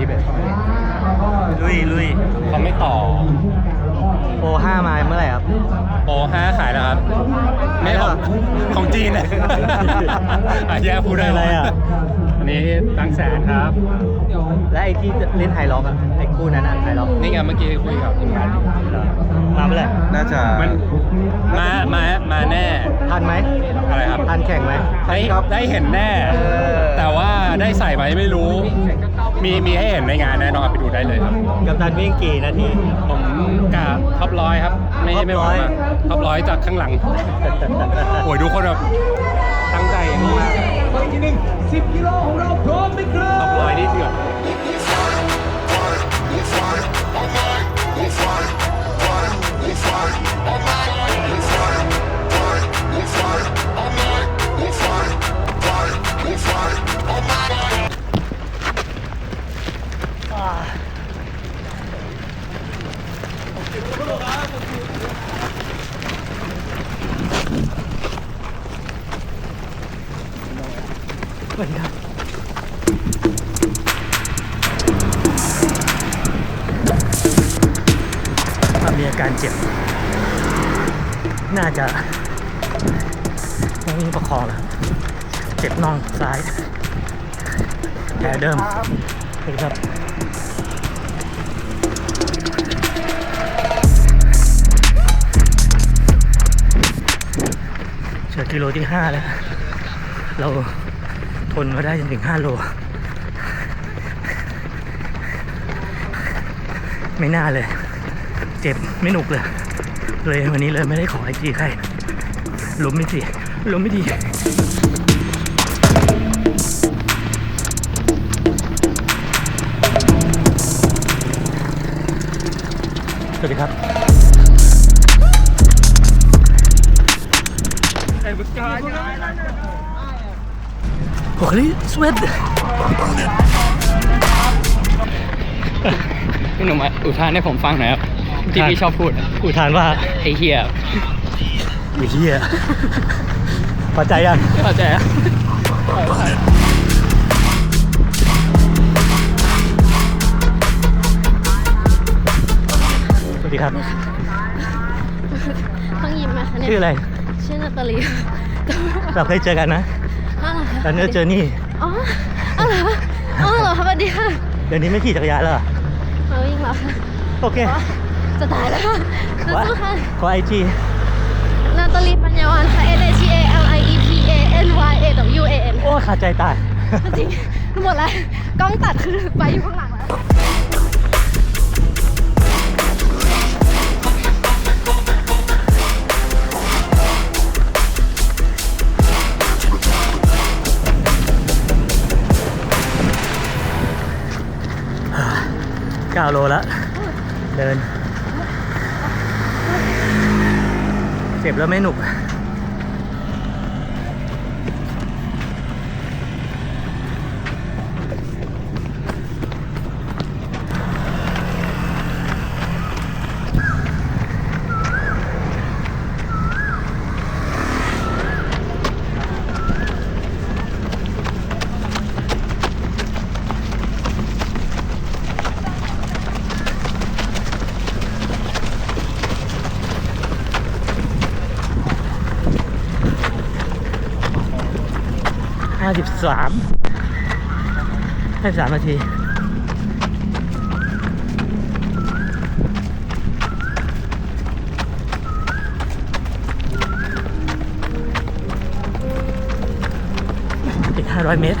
ยี่สิบเอ็ดลุยลุยเขาไม่ต่อ โปรห้ามาเมื่อไหร่ครับ โปรห้าขายแล้วครับ ไม่ของของจีนนะอะแย่พูดได้อะไรอะ อันนี้ตั้งแสนครับ และไอ้ที่เล่นไฮล็อกอะไอ้คู่นั้นอะไฮล็อกนี่ไงเมื่อกี้คุยกับทีมงานอยู่มาเมื่อไหร่น่าจะมันมา มา มาแน่ ทันไหมอะไรครับ ทันแข่งไหมได้ได้เห็นแน่เออแต่ว่าได้ใส่ไหมไม่รู้ มีมีให้เห็นในงานแน่นอนไปดูได้เลยครับ กับตันวิ่งกี่นาที ผมกะท็อปร้อยครับ ไม่ท็อปไม่หวังร้อยมากท็อปร้อยจากข้างหลัง โอ้ยดูคนแบบตั้งใจอย่างนี้มากไปที่หนึ่งสิบกิโลของเราพร้อมไหมครับ ท็อปร้อยนี่เถื่อน สวัสดีครับมามีอาการเจ็บ น่าจะต้องวิ่งประคองแล้วเจ็บน่องซ้ายแผลเดิม วัสดีครับเจอกิโลที่5แล้ว เราทนมาได้จนถึง5โล ไม่น่าเลย เจ็บไม่หนุกเลย เลยวันนี้เลยไม่ได้ขอไอจีใครล้มไม่ดีล้มไม่ดี สวัสดีครับโอ้ยสวีทพี่หนุ่มอะอุทานให้ผมฟังหน่อยครับที่พี่ชอบพูดอุทานว่าไอ้เฮียไอ้เหี้ยพอใจยังเข้าใจอะ ครับต้องยิ้มไหมคะเนี่ยชื่ออะไรชื่อนาตาลีเราเคยเจอกันนะอ้าวเหรอคะกันเนอร์เจอร์นี่อ๋ออ้าวเหรออ๋อเหรอคะสวัสดีค่ะเดี๋ยวนี้ไม่ขี่จักรยานแล้วเหรอมาวิ่งแล้วค่ะโอเคอ๋อจะตายแล้วค่ะขอสู้ๆค่ะขอไอจีนาตาลีปัญญาวันค่ะ N A T A L I E P A N Y A W A N โอ้ขาดใจตาย จริงหมดแล้ว กล้องตัดคือไปอยู่ข้างหลังแล้ว 9 โลแล้ว เดิน เจ็บแล้วไม่หนุก 53 53นาทีอีก500เมตร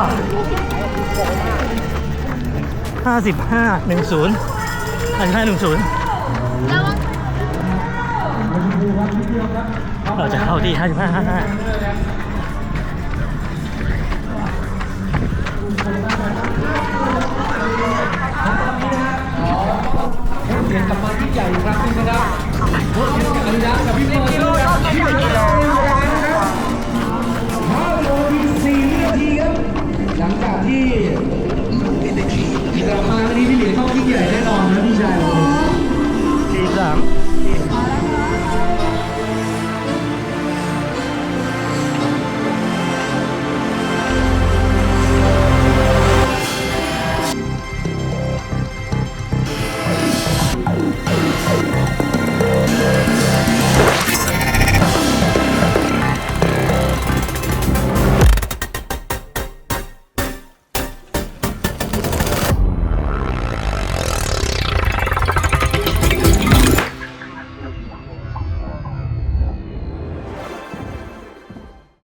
ห้าหนึ่งห้าสิบห้าหนึ่งศูนย์ห้าสิบห้าหนึ่งศูนย์เราจะเข้าที่ห้าสิบห้าห้าห้าเปลี่ยนกลับมาที่ใหญ่ครั้งหนึงนะครับ